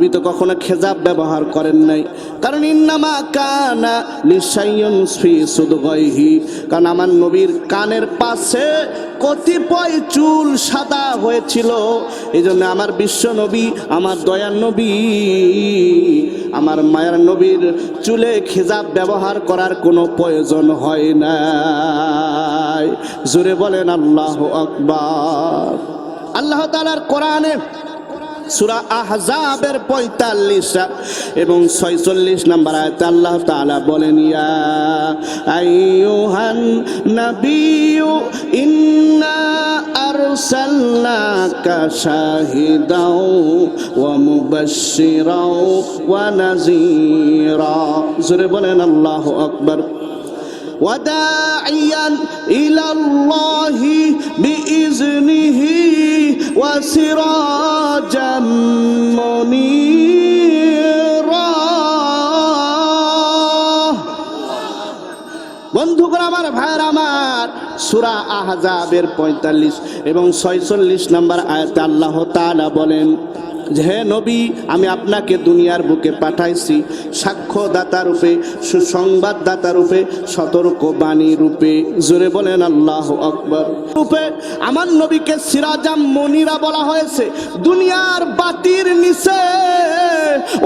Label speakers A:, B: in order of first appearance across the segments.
A: নবী তো কখনো খেজাব ব্যবহার করেন নাই। কারণ ইন্নামা কানা লিসাইয়ুন ফি সুদগাইহি কারণ আমার নবীর কানের পাশে কতিপয় চুল সাদা হয়েছিল। এই জন্য আমার বিশ্ব নবী, আমার দয়ার নবী, আমার মায়ের নবীর চুলে খেজাব ব্যবহার করার কোনো প্রয়োজন হয় না জোরে বলেন আল্লাহ আকবার। আল্লাহ তাআলার কোরআনে সুরা আহজাবের পঁয়তাল্লিশ এবং ছয়চল্লিশ নাম্বার আয়তে আল্লাহ তাআলা বলেন, ইয়া আইয়ুহান নাবিয়্যু ইন্না আরসালনাকা শাহিদাও ওয়া মুবাশশিরাও ওয়া নাযীরা। জোরে বলেন, আল্লাহু আকবার। وداعيا إلى الله بإذنه وسراجا منيرا বন্ধুগণ আমার ভাইয়ের আমার সুরা আহজাবের পঁয়তাল্লিশ এবং ছয়চল্লিশ নম্বর আয়াতে আল্লাহ তাআলা বলেন যে হে নবী, আমি আপনাকে দুনিয়ার বুকে পাঠাইছি সাক্ষ্যদাতা রূপে, সুসংবাদদাতা রূপে, সতর্ক বাণী রূপে। জোরে বলেন, আল্লাহ আকবর। রূপে আমার নবীকে সিরাজাম মনিরা বলা হয়েছে। দুনিয়ার বাতির নিচে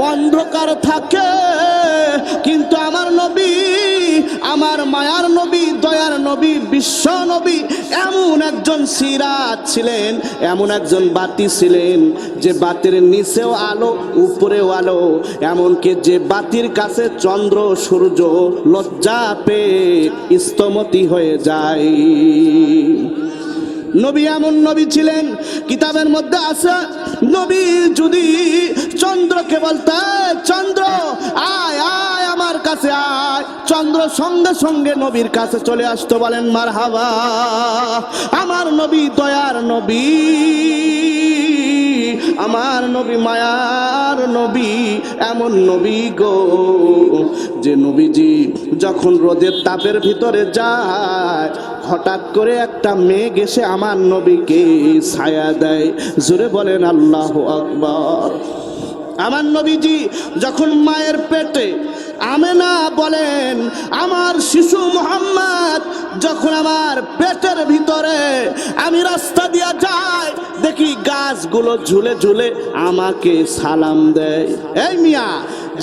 A: অন্ধকার থাকে। কিন্তু আমার নবী, আমার মায়ার নবী, দয়ার নবী, বিশ্ব নবী, এমন একজন সিরাজ ছিলেন, এমন একজন বাতি ছিলেন, যে বাতির নিচেও আলো, উপরেও আলো। এমনকি যে বাতির কাছে চন্দ্র, সূর্য লজ্জা পেয়ে স্তমতি হয়ে যায়। নবী এমন নবী ছিলেন, কিতাবের মধ্যে আছে, নবী যদি চন্দ্রকে বলতে, চন্দ্র, আয় আয় আমার কাছে আয়। চন্দ্র সঙ্গে সঙ্গে নবীর কাছে চলে আসতো, বলেন মার হাবা আমার নবী, দয়ার নবী। আমার নবী, মায়ার নবী, এমন নবী গো। যে নবীজি যখন রোদের তাপের ভিতরে যায়, হঠাৎ করে একটা মেয়ে গেছে আমার নবীকে ছায়া দেয়। জোরে বলেন, আল্লাহ আকবর। আমার নবীজি যখন মায়ের পেটে আমেনা বলেন, আমার শিশু মোহাম্মদ যখন আমার পেটের ভিতরে আমি রাস্তা দিয়া যাই, দেখি গাছগুলো ঝুলে ঝুলে আমাকে সালাম দেয়। এই মিয়া,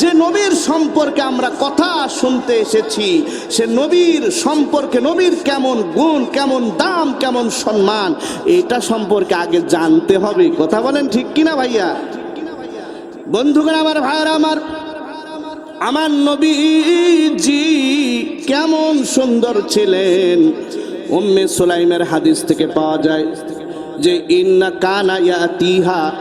A: যে নবীর সম্পর্কে আমরা কথা শুনতে এসেছি, সে নবীর সম্পর্কে, নবীর কেমন গুণ, কেমন দাম, কেমন সম্মান, এটা সম্পর্কে আগে জানতে হবে। কথা বলেন ঠিক কিনা ভাইয়া? বন্ধুগণ, আমার ভাইয়েরা, আমার আমার নবীজি কেমন সুন্দর ছিলেন। উম্মে সুলাইমের হাদিস থেকে পাওয়া যায় যে, ইন্না কানা ইয়াতিহা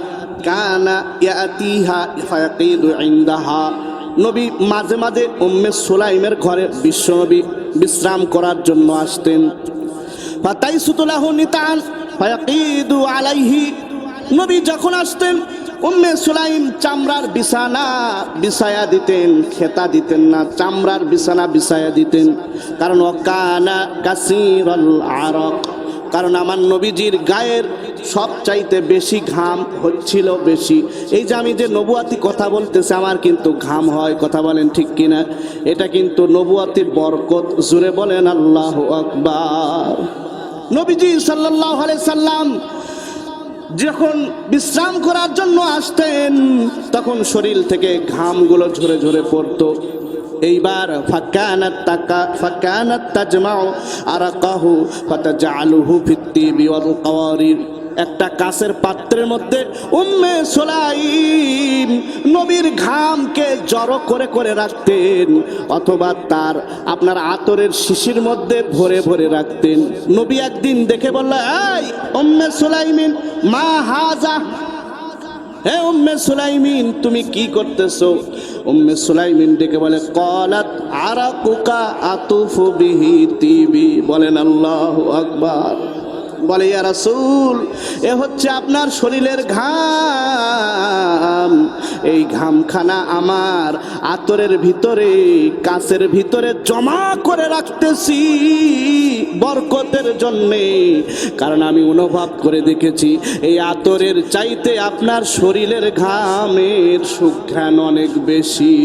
A: কানা ইয়াতিহা ফায়াকিদু ইনদাহা। নবী মাঝে মাঝে উম্মে সুলাইমের ঘরে বিশ্বনবী বিশ্রাম করার জন্য আসতেন। ফাতাইসুতুলাহু নিতান ফায়াকিদু আলাইহি। নবী যখন আসতেন উম্মে সুলাইম চামড়ার বিছানা বিছায়া দিতেন, খেতা দিতেন না, চামড়ার বিছানা বিছায়া দিতেন। কারণ ও অকানা কাসিরল আরক। কারণ আমার নবীজির গায়ের সব চাইতে বেশি ঘাম হচ্ছিল বেশি। এই যে আমি যে নবুয়াতি কথা বলতেছি, আমার কিন্তু ঘাম হয়, কথা বলেন ঠিক কিনা? এটা কিন্তু নবুয়াতির বরকত, জুড়ে বলেন আল্লাহ আকবার। নবীজি সাল্লাহ সাল্লাম যখন বিশ্রাম করার জন্য আসতেন, তখন শরীর থেকে ঘামগুলো ঝরে ঝরে পড়তো। এইবার, ফাকানাত তাকা, ফাকানাত তাজমাউ আরাকাহু ফাতাজআলুহু ফিত্তি ওয়াল কাওয়ারির একটা কাঁচের পাত্রের মধ্যে উম্মে সোলাইম নবীর ঘামকে জড়ো করে করে রাখতেন, অথবা তার আপনার আতরের শিশির মধ্যে ভরে ভরে রাখতেন। নবী একদিন দেখে বলল, এই উম্মে সোলাইমিন, মা হাজা। হে উম্মে সুলাইমিন, তুমি কি করতেছো? উম্মে সুলাইমিন ডেকে বলে, কলাত আরাকুকা আতুফু বিহি তিবি বলেন, আল্লাহু আকবার। বলে, ইয়া এ হচ্ছে আপনার শরীরের ঘাম। এই ঘামখানা আমার আতরের ভিতরে, কাছের ভিতরে জমা করে রাখতেছি বরকতের জন্যে। কারণ আমি অনুভব করে দেখেছি, এই আতরের চাইতে আপনার শরীরের ঘামের সুখ্যান অনেক বেশি।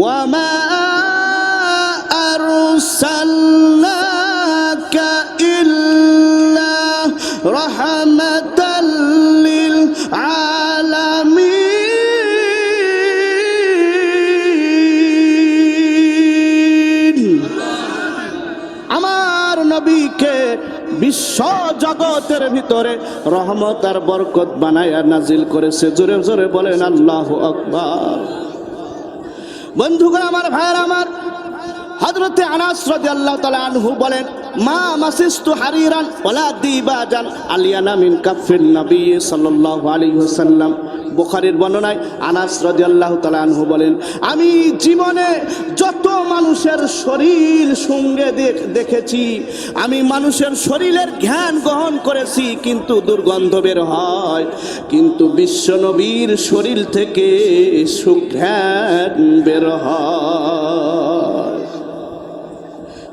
A: ওয়ামা আরসাল رحمة للعالمين আমার নবীকে বিশ্ব জগতের ভিতরে রহমত আর বরকত বানায়া নাজিল করেছে জোরে জোরে বলেন আল্লাহ আকবার বন্ধুগণ আমার ভাইয়ের আমার হজরতে আনাস রাদিয়াল্লাহু তাআলা আনহু বলেন, মা মাসিস্তু হারিরান, ওয়ালা দিবাজান, আলিয়ানা মিন কাফিন নবী সাল্লাল্লাহু আলাইহি ওয়াসাল্লাম। বুখারীর বর্ণনায় আনাস রাদিয়াল্লাহু তাআলা আনহু বলেন, আমি জীবনে যত মানুষের শরীর সঙ্গে দেখ- দেখেছি, আমি মানুষের শরীরের জ্ঞান গ্রহণ করেছি, কিন্তু দুর্গন্ধ বের হয়। কিন্তু বিশ্বনবীর শরীর থেকে সুঘ্রাণ বের হয়।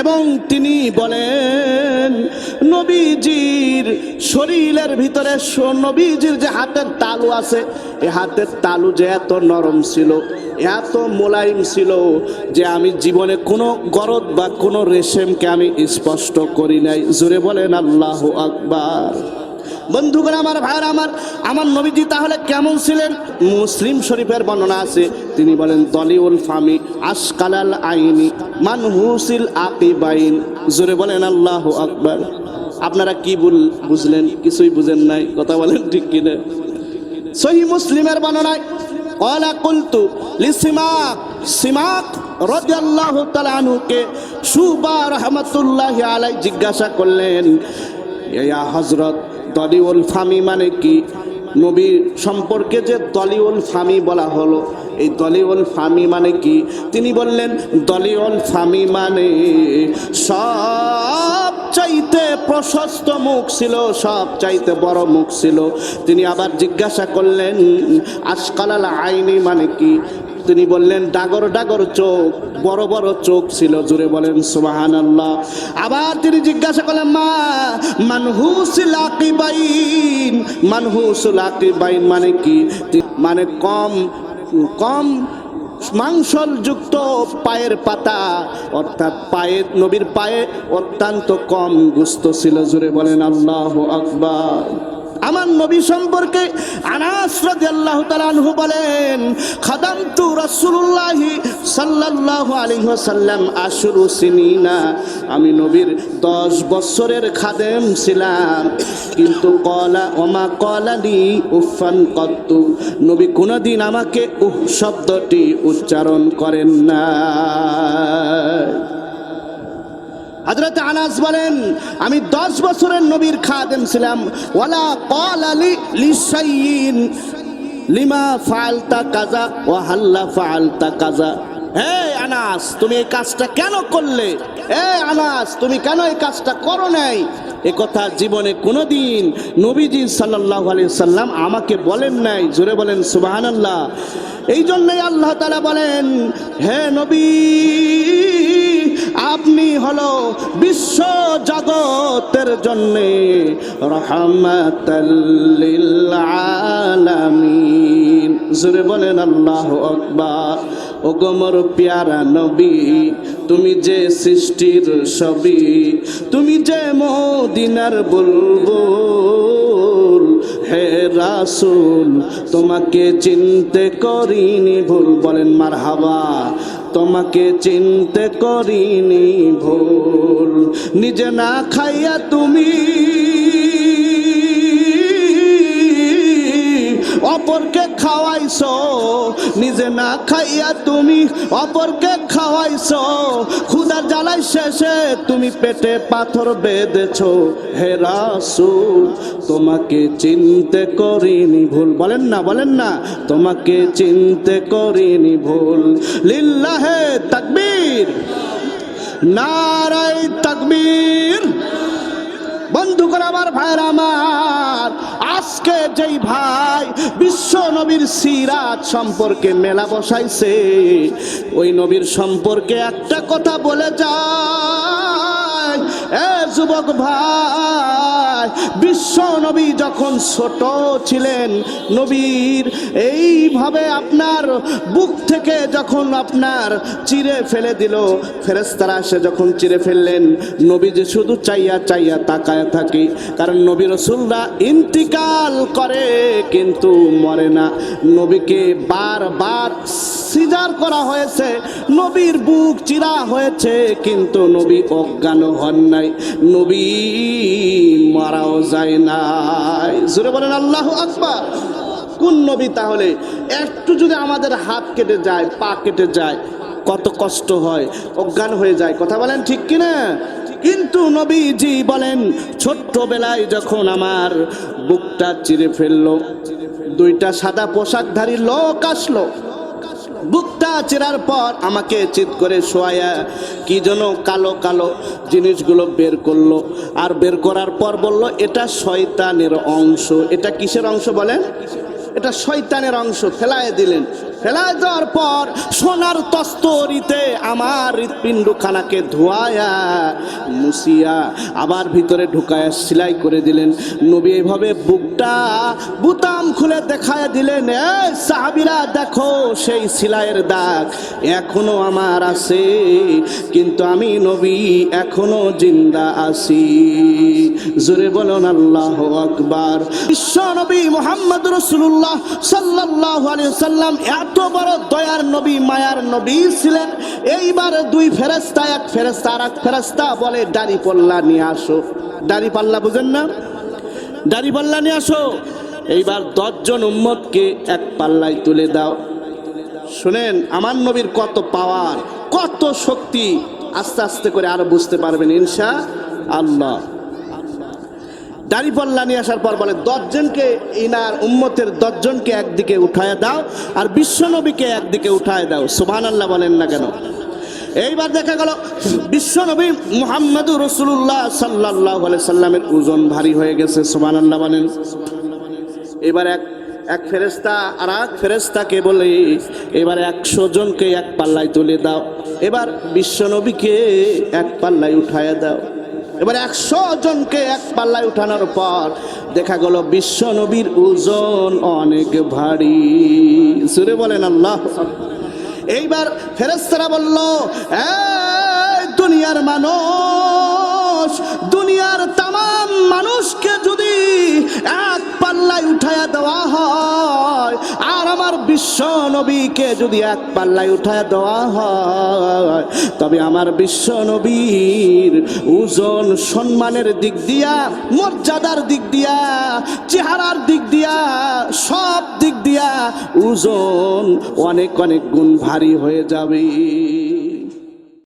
A: এবং তিনি বলেন, নবীজির শরীরের ভিতরে নবীজির যে হাতের তালু আছে, এ হাতের তালু যে এত নরম ছিল, এত মোলায়েম ছিল যে আমি জীবনে কোনো গরদ বা কোনো রেশেমকে আমি স্পষ্ট করি নাই। জোরে বলেন, আল্লাহ আকবার। বন্ধুগণ, আমার ভাইয়ের, আমার আমার নবীজি তাহলে কেমন ছিলেন? মুসলিম শরীফের বর্ণনা আছে, তিনি বলেন, দলিউল ফামি আশকালাল আইনি মানহুসিল আকিবাইন। জোরে বলেন, আল্লাহ আকবার। আপনারা কি বুল- বুঝলেন? কিছুই বুঝেন নাই, কথা বলেন ঠিক কিনা? সহি মুসলিমের বর্ণনায় কলা কুলতু লিসিমাক। সিমাক রাদিয়াল্লাহু তাআলা আনহুকে সুবা রহমাতুল্লাহি আলাই জিজ্ঞাসা করলেন, ইয়া হযরত দলিউল ফামি মানে কি? নবীর সম্পর্কে যে দলিউল ফামি বলা হলো, এই দলিউল ফামি মানে কি? তিনি বললেন, দলিউল ফামি মানে সব চাইতে প্রশস্ত মুখ ছিল, সব চাইতে বড় মুখ ছিল। তিনি আবার জিজ্ঞাসা করলেন আজকালাল আইনি মানে কি? তিনি বললেন, ডাগর ডাগর চোখ, বড় বড় চোখ ছিল। জুড়ে বলেন সুবাহান আল্লাহ আবার তিনি জিজ্ঞাসা করলেন, মা মানহুসিল আকিবাইন মানহুসুল আকিবাইন মানে কি? মানে কম কম মাংসলযুক্ত পায়ের পাতা, অর্থাৎ পায়ে, নবীর পায়ে অত্যন্ত কম গুস্ত ছিল। জুড়ে বলেন, আল্লাহ আকবার। আমার নবী সম্পর্কে আনাস রাদিয়াল্লাহু তাআলা আনহু বলেন, খাদামতু রাসূলুল্লাহ সাল্লাল্লাহু আলাইহি ওয়াসাল্লাম আশরু সিনিনা। আমি নবীর 10 বছরের খাদেম ছিলাম, কিন্তু কলা, ওমা কলালি উফান কত্তু। নবী কোনদিন আমাকে উহ শব্দটি উচ্চারণ করেন না। হজরত আনাস বলেন, আমি দশ বছরের নবীর খাদেম ছিলাম। ওয়ালা কল আলী লিসাইন লিমা ফালতা কাজা ও হাল্লা ফালতা কাজা হে আনাস, তুমি এই কাজটা কেন করলে? হে আনাস, তুমি কেন এই কাজটা করো নাই? এ কথা জীবনে কোনোদিন নবীজি সাল্লাল্লাহু আলাইহি সাল্লাম আমাকে বলেন নাই। জোরে বলেন, সুবহানাল্লাহ। এই জন্যই আল্লাহ তাআলা বলেন, হে নবী আপনি হলো বিশ্ব জগতের জন্য রহমাতাল্লিল আলামিন বলেন, আল্লাহ আকবার। ও গোমর প্যারা নবী, তুমি যে সৃষ্টির ছবি, তুমি যে মদিনার বুলবুল, হে রাসুল, তোমাকে চিনতে করিনি ভুল। বলেন, মারহাবা। তোমাকে চিনতে করিনি ভুল। নিজে না খাইয়া তুমি অপরকে খাওয়াইছো, নিজে না খাইয়া তুমি অপরকে খাওয়াইছো। ক্ষুদার জ্বালাই শেষে তুমি পেটে পাথর বেঁধেছো। হে রাসূল, তোমাকে চিনতে করিনি ভুল। বলেন না বলেন না, তোমাকে চিনতে করিনি ভুল। লিল্লাহে তাকবীর নারাই তাকবীর। বন্ধু করে আমার ভাইয়ের আমার, আজকে যেই ভাই বিশ্ব নবীর সিরাত সম্পর্কে মেলা বসাইছে, ওই নবীর সম্পর্কে একটা কথা বলে যায় এ যুবক ভাই, বিশ্ব নবী যখন ছোট ছিলেন, নবীর এইভাবে আপনার বুক থেকে যখন আপনার চিরে ফেলে দিল ফেরেস্তারা সে যখন চিরে ফেললেন, নবী যে শুধু চাইয়া চাইয়া তাকায় থাকি, কারণ নবী রসুলরা ইন্তিকাল করে কিন্তু মরে না। নবীকে বারবার সিজার করা হয়েছে, নবীর বুক চিরা হয়েছে, কিন্তু নবী অজ্ঞান। হন নাই, নবী মারাও যায় নাই। জোরে বলেন, আল্লাহ আকবার। কোন নবী তাহলে? একটু যদি আমাদের হাত কেটে যায়, পা কেটে যায়, কত কষ্ট হয়, অজ্ঞান হয়ে যায়, কথা বলেন ঠিক কিনা? কিন্তু নবীজি বলেন, ছোট্টবেলায় যখন আমার বুকটা চিরে ফেলল, দুইটা সাদা পোশাকধারী লোক আসলো বুকটা চেরার পর আমাকে চিত করে শোয়ায় কি যেন কালো কালো জিনিসগুলো বের করল। আর বের করার পর বলল, এটা শয়তানের অংশ। এটা কিসের অংশ বলেন? এটা শয়তানের অংশ, ফেলায় দিলেন। ফেলায় দেওয়ার পর সোনার তস্তরিতে আমার হৃৎপিণ্ডখানাকে ধোয়ায়া মুসিয়া আবার ভিতরে ঢুকায়া সেলাই করে দিলেন। নবী এইভাবে বুকটা বুতাম খুলে দেখায় দিলেন সাহাবিরা, দেখো সেই সেলাইয়ের দাগ এখনও আমার আছে, কিন্তু আমি নবী এখনও জিন্দা আছি। জোরে বলুন, আল্লাহ আকবার। বিশ্ব নবী মোহাম্মদ রসুল্লাহ সাল্লাহ আলী সাল্লাম এত বড় দয়ার নবী, মায়ার নবী ছিলেন। এইবার দুই ফেরেস্তা এক ফেরেস্তা আর এক ফেরেস্তা বলে, দাড়ি পাল্লা নিয়ে আসো। দাড়ি পাল্লা বুঝেন না? দাড়ি পাল্লা নিয়ে আসো। এইবার দশজন উম্মতকে এক পাল্লায় তুলে দাও। শুনেন, আমার নবীর কত পাওয়ার, কত শক্তি, আস্তে আস্তে করে আরও বুঝতে পারবেন, ইনশা আল্লাহ। দাড়িপাল্লা নিয়ে আসার পর বলে, দশজনকে, ইনার উম্মতের দশজনকে একদিকে উঠায় দাও আর বিশ্বনবীকে একদিকে উঠায় দাও। সুবহান আল্লাহ বলেন না কেন? এইবার দেখা গেল, বিশ্বনবী মুহাম্মদুর রসুল্লাহ সাল্লাহ সাল্লামের ওজন ভারী হয়ে গেছে সুবহান আল্লাহ বলেন। এবার এক এক ফেরেস্তা আর এক ফেরেস্তাকে বলে, এবার একশো জনকে এক পাল্লায় তুলে দাও। এবার বিশ্বনবীকে এক পাল্লায় উঠায় দাও। এবার একশো জনকে এক পাল্লায় উঠানোর পর দেখা গেল বিশ্ব নবীর ওজন অনেক ভারী। সুরে বলেন আল্লাহ। এইবার ফেরেস্তারা বলল, "এই দুনিয়ার মানুষ, দুনিয়ার তাম মানুষকে বিশ্ব নবীকে যদি এক পাল্লায় উঠায় দেওয়া হয়, তবে আমার বিশ্ব নবীর ওজন, সম্মানের দিক দিয়া, মর্যাদার দিক দিয়া, চেহারার দিক দিয়া, সব দিক দিয়া ওজন অনেক অনেক গুণ ভারী হয়ে যাবে।